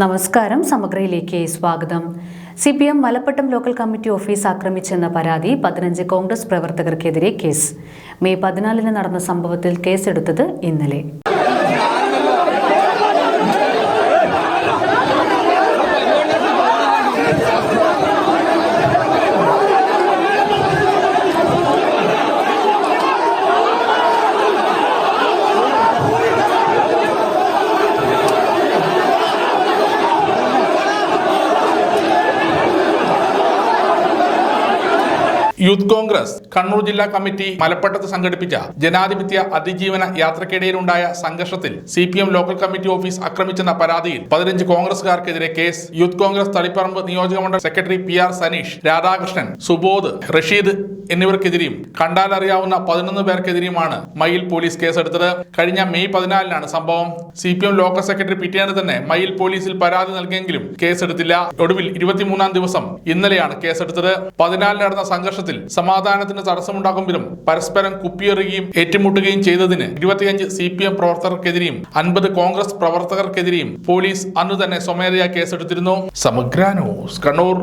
നമസ്കാരം സമഗ്രയിലേക്ക് സ്വാഗതം. C P M Malappattam local committee office ആക്രമിച്ചെന്ന പരാതി പതിനഞ്ച് കോൺഗ്രസ് പ്രവർത്തകർക്കെതിരെ കേസ്. മെയ് പതിനാലിന് നടന്ന സംഭവത്തിൽ കേസെടുത്തത് ഇന്നലെ. യൂത്ത് കോൺഗ്രസ് കണ്ണൂർ ജില്ലാ കമ്മിറ്റി മലപ്പട്ടത്ത് സംഘടിപ്പിച്ച ജനാധിപത്യ അതിജീവന യാത്രക്കിടയിലുണ്ടായ സംഘർഷത്തിൽ C P M local committee office ആക്രമിച്ചെന്ന പരാതിയിൽ പതിനഞ്ച് കോൺഗ്രസുകാർക്കെതിരെ കേസ്. യൂത്ത് കോൺഗ്രസ് തളിപ്പറമ്പ് നിയോജക മണ്ഡലം secretary P R Saneesh Radhakrishnan Subodh Rasheed എന്നിവർക്കെതിരെയും കണ്ടാലറിയാവുന്ന പതിനൊന്ന് പേർക്കെതിരെയുമാണ് മയിൽ പോലീസ് കേസെടുത്തത്. കഴിഞ്ഞ മെയ് പതിനാലിനാണ് സംഭവം. C P M local secretary പിറ്റേന്ന് തന്നെ മയിൽ പോലീസിൽ പരാതി നൽകിയെങ്കിലും കേസെടുത്തില്ല. ഒടുവിൽ ഇരുപത്തിമൂന്നാം ദിവസം ഇന്നലെയാണ് കേസെടുത്തത്. പതിനാലിന് നടന്ന സംഘർഷത്തിൽ സമാധാനത്തിന് തടസ്സമുണ്ടാക്കും വിധം പരസ്പരം കുപ്പിയെറിയുകയും ഏറ്റുമുട്ടുകയും ചെയ്തതിന് ഇരുപത്തിയഞ്ച് സി പി എം പ്രവർത്തകർക്കെതിരെയും അൻപത് കോൺഗ്രസ് പ്രവർത്തകർക്കെതിരെയും പോലീസ് അന്ന് തന്നെ സ്വമേധയാ കേസെടുത്തിരുന്നു. സമഗ്ര ന്യൂസ് കണ്ണൂർ.